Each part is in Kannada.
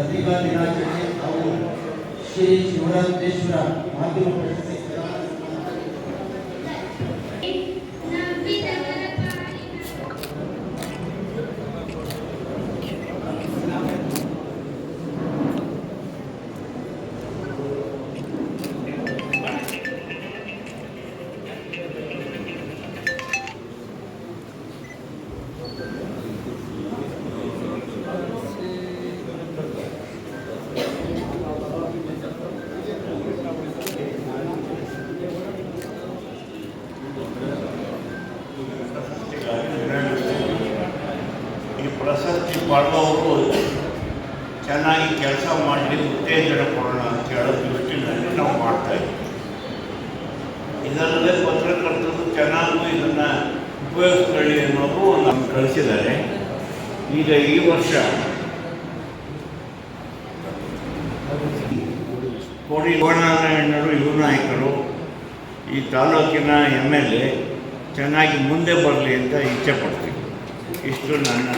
ಪತ್ರಿಕಾ ದಿನಾಚರಣೆ ಹಾಗೂ ಶ್ರೀ ಶಿವರಾತ್ರೇಶ್ವರ ಮಾಧ್ಯಮ ಪ್ರಶಸ್ತಿ ಪಡೆದವರು ಚೆನ್ನಾಗಿ ಕೆಲಸ ಮಾಡಲಿ ಉತ್ತೇಜನ ಕೊಡೋಣ ಅಂತ ಹೇಳೋ ದೃಷ್ಟಿನಲ್ಲಿ ನಾವು ಮಾಡ್ತಾ ಇದ್ದೀವಿ. ಇದಲ್ಲದೆ ಪತ್ರಕರ್ತರು ಚೆನ್ನಾಗೂ ಇದನ್ನು ಉಪಯೋಗಿಸ್ಕೊಳ್ಳಿ ಅನ್ನೋದು ನಮ್ಗೆ ಕಳಿಸಿದ್ದಾರೆ. ಈಗ ಈ ವರ್ಷ ಕೋಡಿ ಶಿವನಾರಾಯಣರು ಯುವ ನಾಯಕರು, ಈ ತಾಲೂಕಿನ ಎಂ ಎಲ್ ಎ ಚೆನ್ನಾಗಿ ಮುಂದೆ ಬರಲಿ ಅಂತ ಇಚ್ಛೆ ಪಡ್ತೀವಿ ಇಷ್ಟು ನನ್ನ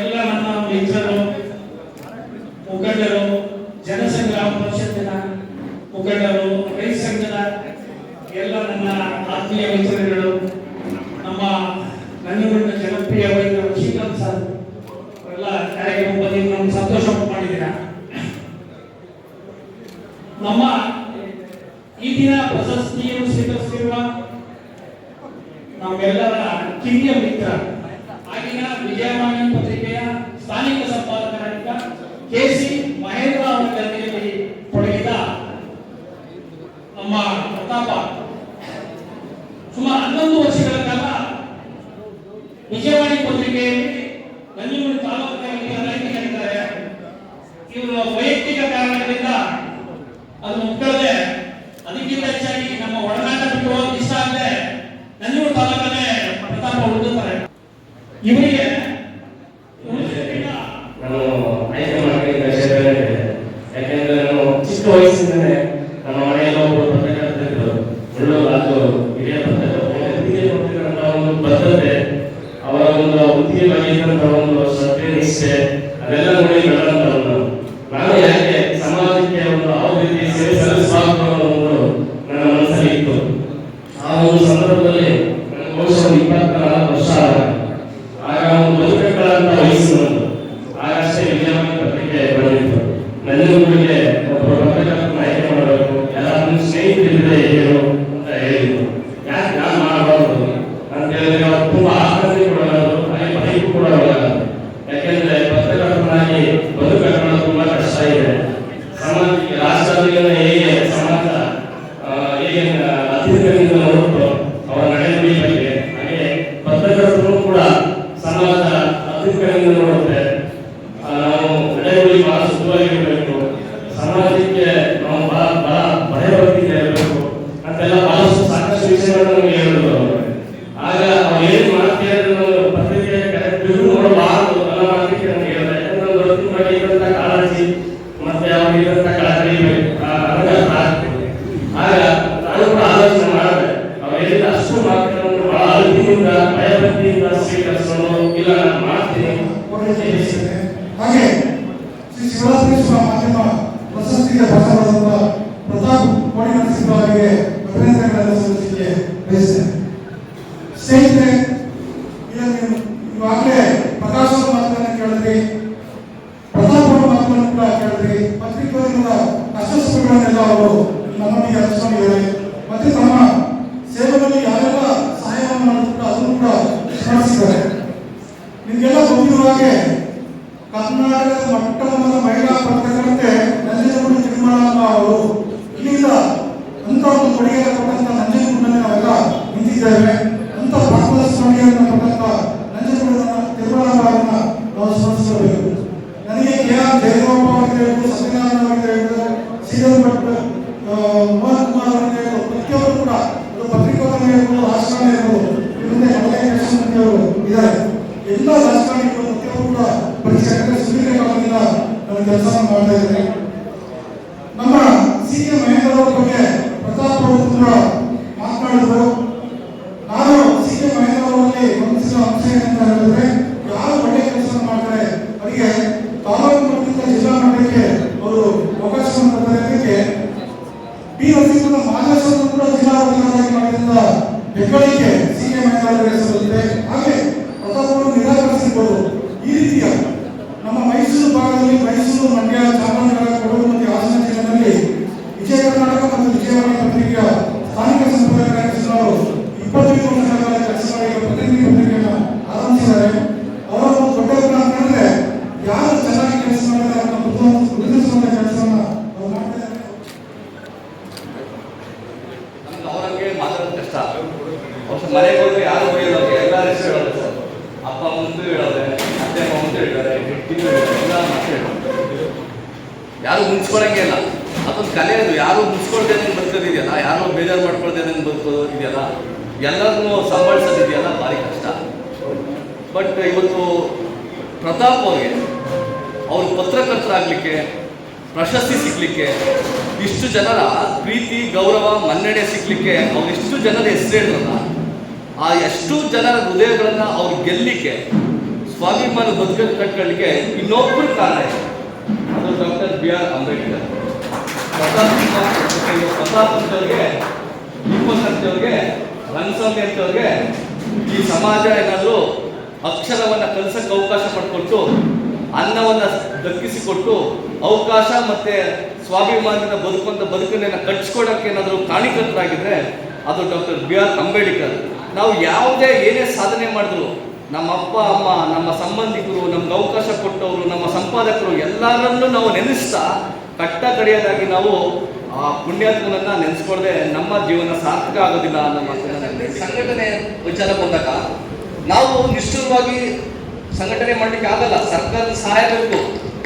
ಎಲ್ಲ ನಮ್ಮ ಮಿತ್ರರು, ಮುಖಂಡರು, ಜನಸಂಘ ಪರಿಷತ್ತಿನ ಮುಖಂಡರು, ರೈತ ಸಂಘದ ಎಲ್ಲ ನನ್ನ ಆತ್ಮೀಯ ಮಿತ್ರರುಗಳು, ನಮ್ಮ ನನ್ನೂರಿನ ಜನಪ್ರಿಯ ವೈದ್ಯರು ಶ್ರೀಕಾಂತ್ ಸರ್ ಎಲ್ಲ ಕಾರ್ಯಕ್ರಮ ಬಗ್ಗೆ ನಾನು ಸಂತೋಷ ಮಾಡಿದ್ದೀರ? ನಮ್ಮ ಈ ದಿನ ಪ್ರಶಸ್ತಿಯನ್ನು ಸ್ವೀಕರಿಸಿರುವ ನಮ್ಮೆಲ್ಲರ ಕಿರಿಯ ಮಿತ್ರ ಪತ್ರಿಕೆಯಲ್ಲಿ ನಂಜನಗೂಡು ತಾಲೂಕಿನಲ್ಲಿ ಅನೇಕರಿದ್ದಾರೆ ಇವರ ವೈಯಕ್ತಿಕ ಕಾರಣಗಳಿಂದ ಅದು ಮುಗ್ದದೆ ಅದಕ್ಕಿಂತ ಹೆಚ್ಚಾಗಿ ನಮ್ಮ ಒಡನಾಟ ಬಿಟ್ಟು ಹೋಗೋದು ಇಷ್ಟ ಆಗದೆ ನಂಜನಗೂಡು ತಾಲೂಕಲ್ಲೇ ಪ್ರತಾಪ ಉಳಿದುತ್ತಾರೆ ಇವರಿಗೆ ಉಳಿದಿದ್ದಕ್ಕಿಂತ ನಾನು ಆಯ್ಕೆ ಮಾಡಿದ ಕ್ಷೇತ್ರನೇ ಇದೆ. ಯಾಕೆಂದ್ರೆ ನಾನು ಚಿಕ್ಕ ವಯಸ್ಸಿಂದಲೇ ನಮ್ಮ ಮನೆಯಲ್ಲಿ ಒಬ್ಬರು ಪತ್ರಕರ್ತರಿದ್ದರು ಒಳ್ಳೆ ಅದು ಹಿರಿಯ ಪತ್ರಕರ್ತರು ವೃತ್ತಿಗೆ ಕೊಟ್ಟಿರುವಂತಹ ಒಂದು ಬದ್ಧತೆ ಅವರ ಒಂದು ವೃತ್ತಿಗೆ ಬಗ್ಗೆ ಇದ್ದಂತಹ ಒಂದು ಶ್ರದ್ಧೆ ನಿಷ್ಠೆ ಅದೆಲ್ಲ ನೋಡಿ ಬೆಳೆದಂತವನು ನಾನು ಯಾಕೆ ಸಮಾಜಕ್ಕೆ ಒಂದು ಯಾವ ರೀತಿ ಸೇವೆ ಸಲ್ಲಿಸಬಾರದು ಅನ್ನೋ ಒಂದು ನನ್ನ ಮನಸ್ಸಲ್ಲಿ ಇತ್ತು ಆ ಒಂದು ಸಂದರ್ಭದಲ್ಲಿ ನನಗೆ ಬಹುಶಃ ಒಂದು ಇಪ್ಪತ್ನಾಲ್ಕು ವರ್ಷ ಆಗ ಆಗ ಒಂದು ಬದುಕುಗಳಂತ ವಯಸ್ಸು ನಂದು ಆಗಷ್ಟೇ ವಿಜಯವಾಣಿ ಪತ್ರಿಕೆ ಬಂದಿತ್ತು ನಂಜನಗೂಡಿಗೆ ಒಬ್ಬರು ಪತ್ರಕರ್ತನ ಆಯ್ಕೆ ಮಾಡಬೇಕು. ಎಲ್ಲ ನನ್ನ ಸ್ನೇಹಿತರಿದ್ರೆ ಏನು ಅಂತ ಹೇಳಿದ್ರು. ಯಾಕೆ ನಾನು ಮಾಡಬಾರ್ದು? ಅಂತ ಹೇಳಿದ್ರೆ ಅವ್ರು ತುಂಬಾ ಆಸಕ್ತಿ ಕೊಡೋದು ಹಾಗೆ ಬದುಕು ಕೂಡ ಒಳ್ಳೆಯದು ಯಾಕೆಂದ್ರೆ ಪತ್ರಕರ್ತನಾಗಿ ಬದುಕನ್ನು ತುಂಬಾ ಕಷ್ಟ ಇದೆ. ಸಮಾಜಕ್ಕೆ ರಾಷ್ಟ್ರದಲ್ಲಿ ಹೇಗೆ ಸಮಾಜ ಹೇಗೆ ಅತಿಥಿಗಳಿಂದ ನೋಡುತ್ತೋ ಅವರ ನಡೆನುಡಿ ಬಗ್ಗೆ ಹಾಗೆ ಪತ್ರಕರ್ತರು ಕೂಡ ಸಮಾಜ ಅತಿಥಿಗಳಿಂದ ನೋಡುತ್ತೆ ಹಾಗೆ ಶ್ರೀ ಶಿವರಾತ್ರೇಶ್ವರ ಮಾಧ್ಯಮ ಪ್ರಶಸ್ತಿಗೆ ಪ್ರತಾಪ್ ಕೋಡಿ ನರಸಿಂಹ ಅವರಿಗೆ ಅಭಿನಂದನೆಗಳನ್ನು ಸಲ್ಲಿಸಲಿಕ್ಕೆ ಬಯಸ್ತೇನೆ. ಸ್ನೇಹಿತರೆ ಇದನ್ನು ನೀವು ಇವಾಗಲೇ ಪ್ರಕಾಶ್ ಅವರ ಮಾತುಗಳನ್ನು ಕೇಳಿದ್ರಿ, ಪ್ರತಾಪ್ ಅವರ ಕೂಡ ಕೇಳಿದ್ರಿ, ಪತ್ರಿಕೋದ್ಯಮದ ಅಸ್ವಸ್ಥಗಳನ್ನೆಲ್ಲ ಅವರು ನಮ್ಮೊಂದಿಗೆ ಹಂಚಿಕೊಂಡಿದ್ದಾರೆ ಮತ್ತೆ ತಮ್ಮ ನಿಮಗೆಲ್ಲ ಗೊತ್ತಿರುವ ಹಾಗೆ ಕರ್ನಾಟಕದ ಮೊಟ್ಟಮೊದಲ ಮಹಿಳಾ ಪತ್ರಕರ್ತೆ ನಂಜನಗೂಡು ತಿರುಮಲಮ್ಮ ಅವರು ಇಲ್ಲಿಂದ ಅಂತ ಒಂದು ಕೊಡುಗೆ ಕೊಟ್ಟಂತ ನಂಜನಗೂಡಿನಲ್ಲಿ ನಾವೆಲ್ಲ ನಿಂತಿದ್ದೇವೆ. ಅಂತ ಭಾಗದ ಸ್ವಾಮಿಯನ್ನು ಕೊಟ್ಟಂತ ನಂಜನಗೂಡಿನ ತಿರುಮಲಮ್ಮ ಅವರನ್ನ ನಾವು ಸ್ಮರಿಸಬೇಕು ನನಗೆ ಕೆ ಆರ್ ಜಯಗೋಪಾಲ್ ಅಂತ ಸತ್ಯನಾರಾಯಣ ಅಂತ ಹೇಳ್ಬೋದು ಗಮನಿಸಿದ ಅಂಶ ಏನಂತ ಕೆಲಸ ಮಾಡ್ತಾರೆ? ಅವರಿಗೆ ತಾಲೂಕು ಮಟ್ಟದಿಂದ ಜಿಲ್ಲಾ ಅವರು ಅವಕಾಶವನ್ನು ಪಡೆಯೋದಕ್ಕೆ ಬಿ ನರಸಿಂಹನ ಮಾನಸವನ್ನು ಕೂಡ ಜಿಲ್ಲಾಧಿಕಾರಿಯಾಗಿ ಮಾಡಿದ ಹೆಗ್ಗಳಿಕೆ ಸಿ ಕೆ ಮಹೇಂದ್ರ ಅವರಿಗೆ ಸಲ್ಲುತ್ತದೆ ಹಾಗೆ ಪ್ರತಾಪವನ್ನು ನಿರಾಕರಿಸಿರ್ಬೋದು ಈ ರೀತಿಯ ನಮ್ಮ ಮೈಸೂರು ಭಾಗದಲ್ಲಿ ಮೈಸೂರು ಮಂಡ್ಯ ಚಾಮರಾಜನಗರ ಕೊಡಗು ಮತ್ತು ಹಾಸನ ಜಿಲ್ಲೆಯಲ್ಲಿ ವಿಜಯ ಕರ್ನಾಟಕ ಮತ್ತು ವಿಜಯವಾಣಿ ಪತ್ರಿಕೆಯ ಸ್ಥಾನಿಕ ಸಂಪಾದಕರಾಗಿದ್ದರು ಇಪ್ಪತ್ತೈದು ವರ್ಷಗಳ ಕಾಲ ಕೆಲಸ ಮಾಡಿ ಪ್ರತಿನಿಧಿ ಪತ್ರಿಕೆಯನ್ನು ಆರಂಭಿಸಿದ್ದಾರೆ ಅವರ ಒಂದು ದೊಡ್ಡ ಗುಣ ಅಂತ ಹೇಳಿದ್ರೆ ಯಾರು ಚೆನ್ನಾಗಿ ಕೆಲಸ ಮಾಡಿದ್ದಾರೆ ಅನ್ನೋ ಗುರುತಿಸುವಂತ ಕೆಲಸವನ್ನ ಅವರು ಮಾಡ್ತಾ ಇದ್ದಾರೆ ನಮ್ಗೆ ಅವ್ರಂಗೆ ಮಾತಾಡೋದು ಕಷ್ಟ ಅವ್ರ ಮನೆಗೆ ಹೋದ್ರೆ ಯಾರು ಬೈಯೋದು ಅವ್ರಿಗೆ ಎಲ್ಲರ ಹೆಸರು ಹೇಳೋದು ಸರ್ ಅಪ್ಪ ಮುಂದೆ ಹೇಳೋದೆ ಅತ್ತೆ ಅಮ್ಮ ಮುಂದೆ ಹೇಳ್ತಾರೆ ಹೆಂಡತಿನೂ ಹೇಳ್ತಾರೆ ಎಲ್ಲ ಮತ್ತೆ ಹೇಳೋದು ಯಾರು ಮುನ್ಸ್ಕೊಳಂಗೆ ಇಲ್ಲ. ಅದೊಂದು ಕಲೆ ಅದು, ಯಾರು ಮುನ್ಸ್ಕೊಳ್ದೆ ಬದುಕೋದಿದೆಯಲ್ಲ ಯಾರು ಬೇಜಾರು ಮಾಡ್ಕೊಳ್ದೆ ಬದುಕೋದು ಇದೆಯಲ್ಲ? ಎಲ್ಲರನ್ನೂ ಸಂಭಾಳಿಸೋದಿದೆಯಲ್ಲ, ಭಾರಿ ಕಷ್ಟ. ಬಟ್ ಇವತ್ತು ಪ್ರತಾಪ್ ಅವ್ರಿಗೆ, ಅವರು ಪತ್ರಕರ್ತರಾಗಲಿಕ್ಕೆ, ಪ್ರಶಸ್ತಿ ಸಿಗಲಿಕ್ಕೆ ಇಷ್ಟು ಜನರ ಪ್ರೀತಿ, ಗೌರವ, ಮನ್ನಣೆ ಸಿಗಲಿಕ್ಕೆ ಅವ್ರು ಇಷ್ಟು ಜನರ ಹೆಸರೇಳ ಆ ಎಷ್ಟು ಜನರ ಹೃದಯಗಳನ್ನು ಅವ್ರು ಗೆಲ್ಲಲಿಕ್ಕೆ ಸ್ವಾಭಿಮಾನ ಬದುಕಲ್ಲಿ ಕಟ್ಕೊಳ್ಳಿಕ್ಕೆ ಇನ್ನೊಬ್ಬರು ಕಾರಣ ಇದೆ. ಅದು ಬಿ ಆರ್ ಅಂಬೇಡ್ಕರ್ ಪ್ರತಾಪ್ ಅಂತವ್ರಿಗೆ ಅಂತವ್ರಿಗೆ ರಂಗಸ್ವಾಮಿ ಅಂತವ್ರಿಗೆ ಈ ಸಮಾಜ ಏನಾದರೂ ಅಕ್ಷರವನ್ನು ಕಲಿಸಕ್ಕೆ ಅವಕಾಶ ಪಡ್ಕೊಟ್ಟು, ಅನ್ನವನ್ನು ದಕ್ಕಿಸಿಕೊಟ್ಟು, ಅವಕಾಶ ಮತ್ತು ಸ್ವಾಭಿಮಾನದ ಬದುಕುವಂಥ ಬದುಕನ್ನ ಕಟ್ಸ್ಕೊಡೋಕ್ಕೆ ಏನಾದರೂ ಕಾಣಿಕರ್ತರಾಗಿದ್ರೆ ಅದು ಡಾಕ್ಟರ್ ಬಿ ಆರ್ ಅಂಬೇಡ್ಕರ್. ನಾವು ಯಾವುದೇ ಏನೇ ಸಾಧನೆ ಮಾಡಿದ್ರು ನಮ್ಮ ಅಪ್ಪ ಅಮ್ಮ ನಮ್ಮ ಸಂಬಂಧಿಕರು ನಮ್ಗೆ ಅವಕಾಶ ಕೊಟ್ಟವರು ನಮ್ಮ ಸಂಪಾದಕರು ಎಲ್ಲರನ್ನೂ ನಾವು ನೆನೆಸ್ತಾ ಕಟ್ಟ ಕಡೆಯದಾಗಿ ನಾವು ಆ ಪುಣ್ಯಾತ್ಮನನ್ನ ನೆನೆಸ್ಕೊಳ್ದೆ ನಮ್ಮ ಜೀವನ ಸಾರ್ಥಕ ಆಗೋದಿಲ್ಲ ಹೇಳ್ತೀನಿ. ಸಂಘಟನೆ ವಿಚಾರ ಬಂದಾಗ ನಾವು ನಿಷ್ಠುರವಾಗಿ ಸಂಘಟನೆ ಮಾಡ್ಲಿಕ್ಕೆ ಆಗಲ್ಲ ಸರ್ಕಾರದ ಸಹಾಯ ಬೇಕು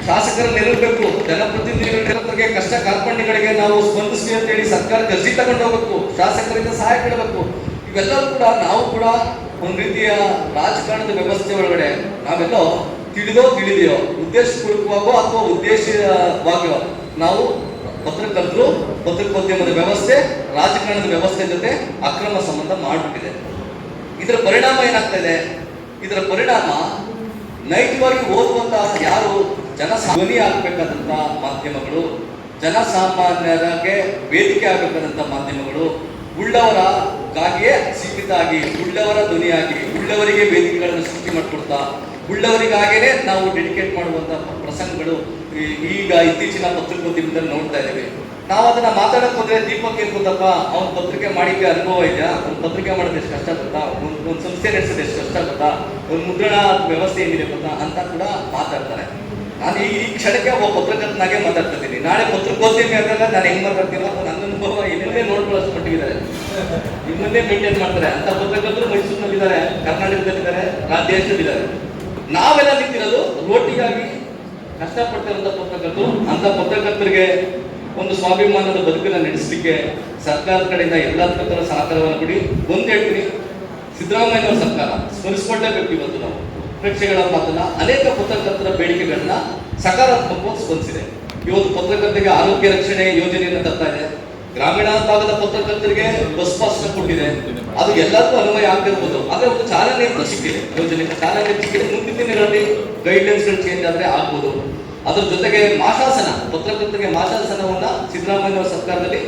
ಶಾಸಕರ ನೆರವು ಬೇಕು ಜನಪ್ರತಿನಿಧಿಗಳಿಗೆ ಕಷ್ಟ ಕಾರ್ಪಣ್ಯಗಳಿಗೆ ನಾವು ಸ್ಪಂದಿಸಿ ಅಂತ ಹೇಳಿ ಸರ್ಕಾರ ಅರ್ಜಿ ತಗೊಂಡು ಹೋಗ್ಬೇಕು ಶಾಸಕರಿಂದ ಸಹಾಯ ಕೇಳಬೇಕು ಇವೆಲ್ಲವೂ ಕೂಡ ನಾವು ಕೂಡ ಒಂದು ರೀತಿಯ ರಾಜಕಾರಣದ ವ್ಯವಸ್ಥೆ ಒಳಗಡೆ ನಾವೆಲ್ಲೋ ತಿಳಿದೋ ತಿಳಿದೆಯೋ ಉದ್ದೇಶಪೂರ್ವಕವಾಗೋ ಅಥವಾ ಉದ್ದೇಶವಾಗಿಯೋ ನಾವು ಪತ್ರಕರ್ತರು, ಪತ್ರಿಕೋದ್ಯಮದ ವ್ಯವಸ್ಥೆ, ರಾಜಕಾರಣದ ವ್ಯವಸ್ಥೆ ಜೊತೆ ಅಕ್ರಮ ಸಂಬಂಧ ಮಾಡಿಬಿಟ್ಟಿದೆ. ಇದರ ಪರಿಣಾಮ ಏನಾಗ್ತಾ ಇದೆ? ಇದರ ಪರಿಣಾಮ ನೈಜವಾಗಿ ಓದುವಂತ ಯಾರು ಜನ ಧ್ವನಿ ಮಾಧ್ಯಮಗಳು, ಜನಸಾಮಾನ್ಯರಿಗೆ ವೇದಿಕೆ ಆಗಬೇಕಾದಂಥ ಮಾಧ್ಯಮಗಳು ಉಳ್ಳವರಗಾಗಿಯೇ ಸೀಮಿತ ಆಗಿ ಉಳ್ಳವರ ಧ್ವನಿಯಾಗಿ, ಉಳ್ಳವರಿಗೆ ವೇದಿಕೆಗಳನ್ನು ಸೃಷ್ಟಿ ಮಾಡಿಕೊಡ್ತಾ, ಉಳ್ಳವರಿಗಾಗೇನೆ ನಾವು ಡೆಡಿಕೇಟ್ ಮಾಡುವಂತ ಪ್ರಸಂಗಗಳು ಈಗ ಇತ್ತೀಚಿನ ಪತ್ರಿಕೋದ್ಯಮದಲ್ಲಿ ನೋಡ್ತಾ ಇದ್ದೇವೆ. ನಾವು ಅದನ್ನ ಮಾತಾಡಕ್ ಹೋದ್ರೆ ದೀಪಕ್ ಏನ್ ಗೊತ್ತಪ್ಪ? ಅವ್ನ ಪತ್ರಿಕೆ ಮಾಡಿಕೆ ಅನುಭವ ಇದೆಯಾ? ಅವ್ನ ಪತ್ರಿಕೆ ಮಾಡೋದು ಎಷ್ಟು ಕಷ್ಟ ಗೊತ್ತಾ? ಒಂದು ಒಂದು ಸಂಸ್ಥೆ ನಡೆಸೋದು ಎಷ್ಟು ಕಷ್ಟ ಗೊತ್ತಾ? ಒಂದು ಮುದ್ರಣ ವ್ಯವಸ್ಥೆ ಏನಿದೆ ಗೊತ್ತಾ? ಅಂತ ಕೂಡ ಮಾತಾಡ್ತಾರೆ. ನಾನು ಈ ಕ್ಷಣಕ್ಕೆ ಒಬ್ಬ ಪತ್ರಕರ್ತನಾಗೆ ಮಾತಾಡ್ತಿದ್ದೀನಿ. ನಾಳೆ ಪತ್ರಿಕೋದ್ಯಮಿ ಆದಾಗ ನಾನು ಹೆಂಗ್ ಮಾತಾಡ್ತೀನೋ ನನ್ನ ಅನುಭವ ಇನ್ನೇ ನೋಡ್ಕೊಳ್ಳಿಸ್ಬಿಟ್ಟಿದ್ದಾರೆ ನಿಮ್ಮನ್ನೇ ಮೇಂಟೈನ್ ಮಾಡ್ತಾರೆ. ಅಂತ ಪತ್ರಕರ್ತರು ಮೈಸೂರಿನಲ್ಲಿದ್ದಾರೆ, ಕರ್ನಾಟಕದಲ್ಲಿದ್ದಾರೆ ನಾ ದೇಶದಲ್ಲಿದ್ದಾರೆ. ನಾವೆಲ್ಲ ನಿಂತಿರೋದು ರೋಟಿಗಾಗಿ ಕಷ್ಟಪಡ್ತಿರೋಂಥ ಪತ್ರಕರ್ತರು. ಅಂತ ಪತ್ರಕರ್ತರಿಗೆ ಒಂದು ಸ್ವಾಭಿಮಾನದ ಬದುಕನ್ನು ನಡೆಸಲಿಕ್ಕೆ ಸರ್ಕಾರದ ಕಡೆಯಿಂದ ಎಲ್ಲ ಪ್ರಕಾರ ಸಹಕಾರವನ್ನು ಕೊಡಿ. ಒಂದು ಹೇಳ್ತೀನಿ, ಸಿದ್ದರಾಮಯ್ಯನವರ ಸರ್ಕಾರ ಸ್ಮರಿಸ್ಕೊಳ್ಳೇಬೇಕು ಇವತ್ತು ನಾವು. ಪ್ರೇಕ್ಷೆಗಳ ಮಾತನ್ನ ಅನೇಕ ಪತ್ರಕರ್ತರ ಬೇಡಿಕೆಗಳನ್ನ ಸಕಾರಾತ್ಮಕವಾಗಿ ಸ್ಪಂದಿಸಿದೆ. ಇವತ್ತು ಪತ್ರಕರ್ತರಿಗೆ ಆರೋಗ್ಯ ರಕ್ಷಣೆ ಯೋಜನೆಯನ್ನು ತರ್ತಾ ಇದೆ. ಗ್ರಾಮೀಣ ಭಾಗದ ಪತ್ರಕರ್ತರಿಗೆ ಬಸ್ ಪಾಸ್ ಕೊಟ್ಟಿದೆ. ಅದು ಎಲ್ಲರಿಗೂ ಅನ್ವಯ ಆಗ್ತಿರ್ಬೋದು. ಆದ್ರೆ ಒಂದು ಚಾಲನೆ ಸಿಕ್ಕಿದೆ. ಯೋಜನೆ ಚಾಲನೆ ಸಿಕ್ಕಿದೆ. ಮುಂದಿನ ದಿನಗಳಲ್ಲಿ ಗೈಡ್ಲೈನ್ಸ್ಗಳು ಚೇಂಜ್ ಆದ್ರೆ ಆಗ್ಬೋದು. ಅದ್ರ ಜೊತೆಗೆ ಮಾಶಾಸನ ಪತ್ರಕರ್ತರಿಗೆ ಮಾಶಾಸನವನ್ನ ಸಿದ್ದರಾಮಯ್ಯ ಸರ್ಕಾರದಲ್ಲಿ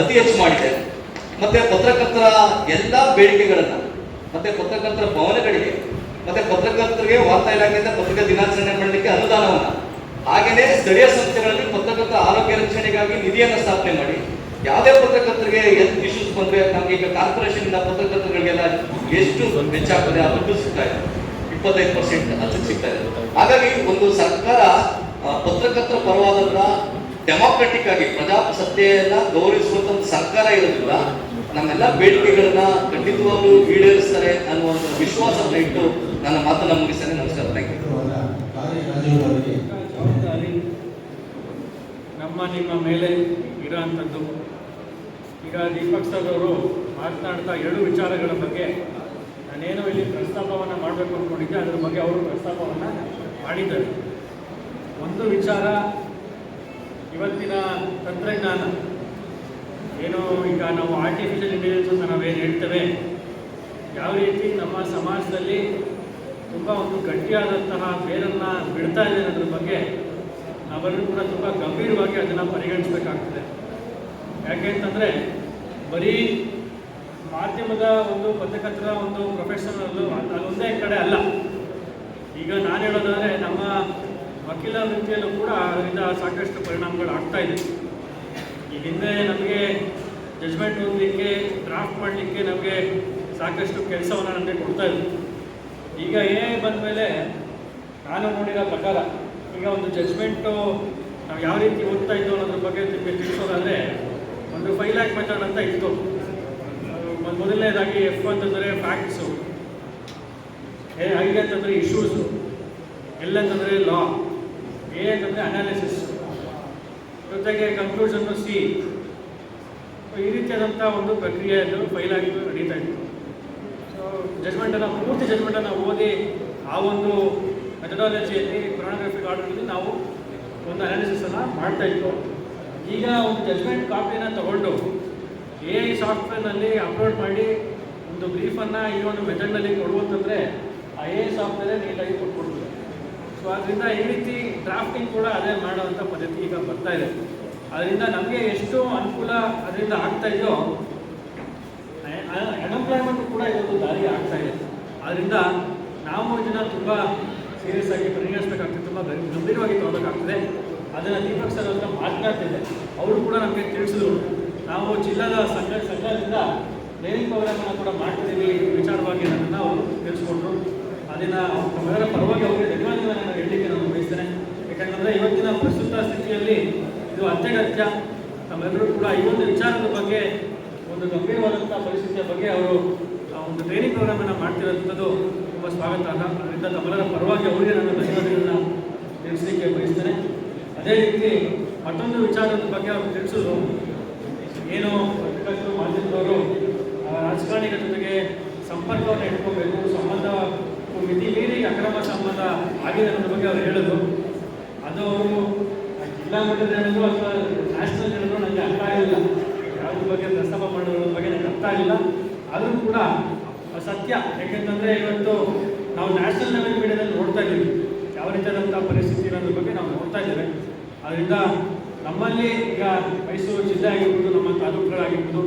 ಅತಿ ಹೆಚ್ಚು ಮಾಡಿದೆ. ಮತ್ತೆ ಪತ್ರಕರ್ತರ ಎಲ್ಲಾ ಬೇಡಿಕೆಗಳನ್ನ, ಮತ್ತೆ ಪತ್ರಕರ್ತರ ಭವನಗಳಿಗೆ ಮತ್ತೆ ಪತ್ರಕರ್ತರಿಗೆ ವಾರ್ತಾ ಇಲಾಖೆಯಿಂದ ಪತ್ರಿಕಾ ದಿನಾಚರಣೆ ಮಾಡಲಿಕ್ಕೆ ಅನುದಾನವನ್ನ. ಹಾಗೆಯೇ ಸ್ಥಳೀಯ ಸಂಸ್ಥೆಗಳಲ್ಲಿ ಪತ್ರಕರ್ತರ ಆರೋಗ್ಯ ರಕ್ಷಣೆಗಾಗಿ ನಿಧಿಯನ್ನು ಸ್ಥಾಪನೆ ಮಾಡಿ. ಯಾವುದೇ ಪತ್ರಕರ್ತರಿಗೆ ಹೆಲ್ತ್ ಇಶ್ಯೂಸ್ ಬಂದ್ರೆ ನಮ್ಗೆ ಈಗ ಕಾರ್ಪೊರೇಷನ್ ಇಂದ ಪತ್ರಕರ್ತರಿಗೆಲ್ಲ ಎಷ್ಟು ಹೆಚ್ಚಾಗ್ತದೆ ಆ ದುಡ್ಡು ಸಿಗ್ತಾ ಇದೆ. ಇಪ್ಪತ್ತೈದು ಪರ್ಸೆಂಟ್ ಅದು ಸಿಗ್ತಾ ಇದೆ. ಹಾಗಾಗಿ ಒಂದು ಸರ್ಕಾರ ಪತ್ರಕರ್ತರ ಪರವಾದಂತ ಡೆಮಾಕ್ರೆಟಿಕ್ ಆಗಿ ಪ್ರಜಾಪ್ರಸತ್ತೆಯನ್ನ ಗೌರವಿಸುವಂತ ಒಂದು ಸರ್ಕಾರ ಇರೋದ್ರಿಂದ ನಮ್ಮೆಲ್ಲ ಬೇಡಿಕೆಗಳನ್ನ ಖಂಡಿತವಾಗ್ಲೂ ಈಡೇರಿಸ್ತಾರೆ ಅನ್ನುವಂಥ ವಿಶ್ವಾಸವನ್ನು ಇಟ್ಟು ನನ್ನ ಮಾತನ್ನ ಮುಗಿಸ್ತೇನೆ ನಮಸ್ಕಾರ ಥ್ಯಾಂಕ್ ಯು ನಮ್ಮ ನಿಮ್ಮ ಮೇಲೆ ಇರೋಂಥದ್ದು ಈಗ ದೀಪಕ್ ಸರ್ ಅವರು ಮಾತನಾಡ್ತಾ ಎರಡು ವಿಚಾರಗಳ ಬಗ್ಗೆ ನಾನೇನು ಇಲ್ಲಿ ಪ್ರಸ್ತಾಪವನ್ನು ಮಾಡಬೇಕು ಅಂದ್ಕೊಂಡಿದ್ದೆ ಅದ್ರ ಬಗ್ಗೆ ಅವರು ಪ್ರಸ್ತಾಪವನ್ನು ಮಾಡಿದ್ದಾರೆ. ಒಂದು ವಿಚಾರ ಇವತ್ತಿನ ತಂತ್ರಜ್ಞಾನ. ಏನು ಈಗ ನಾವು ಆರ್ಟಿಫಿಷಿಯಲ್ ಇಂಟೆಲಿಜೆನ್ಸ್ ಅಂತ ನಾವೇನು ಹೇಳ್ತೇವೆ? ಯಾವ ರೀತಿ ನಮ್ಮ ಸಮಾಜದಲ್ಲಿ ತುಂಬ ಒಂದು ಗಟ್ಟಿಯಾದಂತಹ ಬೇರನ್ನು ಬಿಡ್ತಾ ಇದೆ ಅನ್ನೋದ್ರ ಬಗ್ಗೆ ನಾವೆಲ್ಲರೂ ಕೂಡ ತುಂಬ ಗಂಭೀರವಾಗಿ ಅದನ್ನು ಪರಿಗಣಿಸಬೇಕಾಗ್ತದೆ. ಯಾಕೆ ಅಂತಂದರೆ ಬರೀ ಮಾಧ್ಯಮದ ಒಂದು ಪತ್ರಕರ್ತರ ಒಂದು ಪ್ರೊಫೆಷನಲ್ಲು ಅದೊಂದೇ ಕಡೆ ಅಲ್ಲ. ಈಗ ನಾನು ಹೇಳೋದಾದರೆ ನಮ್ಮ ವಕೀಲ ವೃತ್ತಿಯಲ್ಲೂ ಕೂಡ ಅದರಿಂದ ಸಾಕಷ್ಟು ಪರಿಣಾಮಗಳು ಆಗ್ತಾ ಇದೆ. ಈ ಹಿಂದೆ ನಮಗೆ ಜಜ್ಮೆಂಟ್ ಹೊಂದಲಿಕ್ಕೆ ಡ್ರಾಫ್ಟ್ ಮಾಡಲಿಕ್ಕೆ ನಮಗೆ ಸಾಕಷ್ಟು ಕೆಲಸವನ್ನು ನಮಗೆ ಕೊಡ್ತಾ ಇದ್ರು. ಈಗ ಎ ಬಂದ ಮೇಲೆ ನಾನು ನೋಡಿರೋ ಪ್ರಕಾರ, ಈಗ ಒಂದು ಜಜ್ಮೆಂಟು ನಾವು ಯಾವ ರೀತಿ ಓದ್ತಾ ಇದ್ದೋ ಅನ್ನೋದ್ರ ಬಗ್ಗೆ ನಿಮಗೆ ತಿಳಿಸೋದಾದರೆ, ಒಂದು ಫೈವ್ ಲ್ಯಾಕ್ ಮೆಥಡ್ ಅಂತ ಇತ್ತು. ಮೊದಲನೇದಾಗಿ ಎಫ್ ಅಂತಂದರೆ ಫ್ಯಾಕ್ಟ್ಸು ಎ ಐ ಅಂತಂದರೆ ಇಶ್ಯೂಸು ಎಲ್ ಅಂತಂದರೆ ಲಾ ಎ ಅಂತಂದರೆ ಅನಾಲಿಸಿಸ್ ಜೊತೆಗೆ ಕನ್ಕ್ಲೂಷನ್ನು ಸಿ ಈ ರೀತಿಯಾದಂಥ ಒಂದು ಪ್ರಕ್ರಿಯೆಯನ್ನು ಫೈಲ್ ಆಗಿ ನಡೀತಾ ಇತ್ತು. ಜಜ್ಮೆಂಟನ್ನು ಪೂರ್ತಿ ಜಜ್ಮೆಂಟನ್ನು ಓದಿ ಆ ಒಂದು ಮೆಥಡಾಲಜಿಯಲ್ಲಿ ಕೊರೋನಾಗ್ರಫಿಕ್ ಆರ್ಡರ್ನಲ್ಲಿ ನಾವು ಒಂದು ಅನಾಲಿಸಿಸನ್ನು ಮಾಡ್ತಾ ಇತ್ತು ಈಗ ಒಂದು ಜಜ್ಮೆಂಟ್ ಕಾಪಿನ ತಗೊಂಡು ಎ ಐ ಸಾಫ್ಟ್ವೇರ್ನಲ್ಲಿ ಅಪ್ಲೋಡ್ ಮಾಡಿ ಒಂದು ಬ್ರೀಫನ್ನು ಈ ಒಂದು ಮೆಥಡ್ನಲ್ಲಿ ಕೊಡುವಂತಂದರೆ ಆ ಎ ಐ ಸಾಫ್ಟ್ವೇರೇ ನೀಟಾಗಿ ಕೊಟ್ಕೊಡ್ತದೆ ಸೊ ಅದರಿಂದ ಈ ರೀತಿ ಡ್ರಾಫ್ಟಿಂಗ್ ಕೂಡ ಅದೇ ಮಾಡುವಂಥ ಪದ್ಧತಿ ಈಗ ಬರ್ತಾ ಇದೆ. ಅದರಿಂದ ನಮಗೆ ಎಷ್ಟು ಅನುಕೂಲ ಅದರಿಂದ ಆಗ್ತಾ ಇದೆಯೋ ಅನ್ಎಂಪ್ಲಾಯ್ಮೆಂಟ್ ಕೂಡ ಇದೊಂದು ದಾರಿ ಆಗ್ತಾ ಇದೆ. ಆದ್ದರಿಂದ ನಾವು ಇದನ್ನು ತುಂಬ ಸೀರಿಯಸ್ ಆಗಿ ಪರಿಗಣಿಸಬೇಕಾಗ್ತದೆ ತುಂಬ ಗಂಭೀರವಾಗಿ ತಗೋಬೇಕಾಗ್ತದೆ. ಅದನ್ನು ದೀಪಕ್ ಸರ್ ಅಂತ ಮಾತನಾಡ್ತಿದ್ದೆ. ಅವರು ಕೂಡ ನಮಗೆ ತಿಳಿಸಿದ್ರು. ನಾವು ಜಿಲ್ಲಾದ ಸಂಘ, ಸಂಘದಿಂದ ಟ್ರೈನಿಂಗ್ ಪ್ರೋಗ್ರಾಮನ್ನು ಕೂಡ ಮಾಡ್ತಿದ್ದೀವಿ, ವಿಚಾರವಾಗಿ ನನ್ನನ್ನು ಅವರು ತಿಳಿಸ್ಕೊಂಡ್ರು. ಅದನ್ನು ಅವರ ಪರವಾಗಿ ಅವರಿಗೆ ಧನ್ಯವಾದಗಳನ್ನು ನಾನು ಹೇಳಲಿಕ್ಕೆ ನಾನು ಬಯಸ್ತೇನೆ. ಯಾಕಂತಂದರೆ ಇವತ್ತಿನ ಪ್ರಸ್ತುತ ಸ್ಥಿತಿಯಲ್ಲಿ ಇದು ಅತ್ಯಗತ್ಯ ನಮ್ಮೆಲ್ಲರೂ ಕೂಡ ಈ ಒಂದು ವಿಚಾರದ ಬಗ್ಗೆ ಒಂದು ಗಂಭೀರವಾದಂಥ ಪರಿಸ್ಥಿತಿಯ ಬಗ್ಗೆ ಅವರು ಒಂದು ಟ್ರೈನಿಂಗ್ ಪ್ರೋಗ್ರಾಮನ್ನು ಮಾಡ್ತಿರೋಂಥದ್ದು ತುಂಬ ಸ್ವಾಗತ ಅಲ್ಲ. ಅದರಿಂದ ತಮ್ಮೆಲ್ಲರ ಪರವಾಗಿ ಅವರಿಗೆ ನನ್ನ ಧನ್ಯವಾದಗಳನ್ನು ತಿಳಿಸಲಿಕ್ಕೆ ಬಯಸ್ತೇನೆ. ಅದೇ ರೀತಿ ಮತ್ತೊಂದು ವಿಚಾರದ ಬಗ್ಗೆ ಅವರು ತಿಳಿಸಿದ್ರು. ಏನು ಪತ್ರಕರ್ತರು ಮಾಧ್ಯಮದವರು ರಾಜಕಾರಣಿಗಳ ಜೊತೆಗೆ ಸಂಪರ್ಕವನ್ನು ಇಟ್ಕೋಬೇಕು, ಸಂಬಂಧ ಮಿತಿ ಮೀರಿ ಅಕ್ರಮ ಸಂಬಂಧ ಆಗಿದೆ ಅನ್ನೋದ್ರ ಬಗ್ಗೆ ಅವರು ಹೇಳೋದು ಅದು ಅವರು ಜಿಲ್ಲಾ ಮಟ್ಟದ ಅಥವಾ ನ್ಯಾಷನಲ್ ಹೇಳಿದ್ರು ನನಗೆ ಅರ್ಥ ಆಗಲಿಲ್ಲ ಯಾವುದ್ರ ಬಗ್ಗೆ ಪ್ರಸ್ತಾಪ ಮಾಡೋದ್ರ ಬಗ್ಗೆ ನನಗೆ ಅರ್ಥ ಆಗಿಲ್ಲ. ಆದರೂ ಕೂಡ ಸತ್ಯ. ಯಾಕೆಂತಂದರೆ ಇವತ್ತು ನಾವು ನ್ಯಾಷನಲ್ ಲೆವೆಲ್ ಮೀಡಿಯಾದಲ್ಲಿ ನೋಡ್ತಾ ಇದ್ದೀವಿ. ಯಾವ ರೀತಿಯಾದಂಥ ಪರಿಸ್ಥಿತಿ ಇರೋದ್ರ ಬಗ್ಗೆ ನಾವು ನೋಡ್ತಾ ಇದ್ದೇವೆ. ಅದರಿಂದ ನಮ್ಮಲ್ಲಿ ಈಗ ಮೈಸೂರು ಜಿಲ್ಲೆ ಆಗಿರ್ಬೋದು, ನಮ್ಮ ತಾಲೂಕುಗಳಾಗಿರ್ಬೋದು,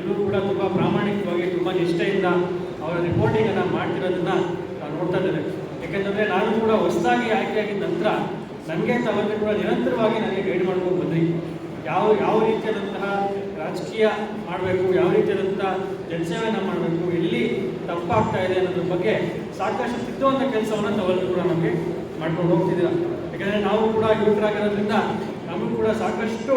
ಎಲ್ಲರೂ ಕೂಡ ತುಂಬ ಪ್ರಾಮಾಣಿಕವಾಗಿ ತುಂಬ ನಿಷ್ಠೆಯಿಂದ ಅವರ ರಿಪೋರ್ಟಿಂಗನ್ನು ಮಾಡ್ತಿರೋದನ್ನ ನಾವು ನೋಡ್ತಾ ಇದ್ದೇವೆ. ಯಾಕೆಂತಂದರೆ ನಾನು ಕೂಡ ಹೊಸದಾಗಿ ಆಯ್ಕೆಯಾಗಿದ್ದ ನಂತರ ನನಗೆ ತಾವೆಲ್ಲರೂ ಕೂಡ ನಿರಂತರವಾಗಿ ನನಗೆ ಗೈಡ್ ಮಾಡ್ಕೊಂಡು ಬಂದ್ರಿ ಯಾವ ಯಾವ ರೀತಿಯಾದಂತಹ ರಾಜಕೀಯ ಮಾಡಬೇಕು, ಯಾವ ರೀತಿಯಾದಂಥ ಜನಸೇವೆಯನ್ನು ಮಾಡಬೇಕು, ಎಲ್ಲಿ ತಪ್ಪಾಗ್ತಾ ಇದೆ ಅನ್ನೋದ್ರ ಬಗ್ಗೆ ಸಾಕಷ್ಟು ಸಿದ್ಧವಂತ ಕೆಲಸವನ್ನು ತಾವೆಲ್ಲರೂ ಕೂಡ ನಮಗೆ ಮಾಡ್ಕೊಂಡು ಹೋಗ್ತಿದ್ದೀರ. ಯಾಕಂದರೆ ನಾವು ಕೂಡ ಯುವಕರಾಗಿರೋದ್ರಿಂದ ನಮಗೂ ಕೂಡ ಸಾಕಷ್ಟು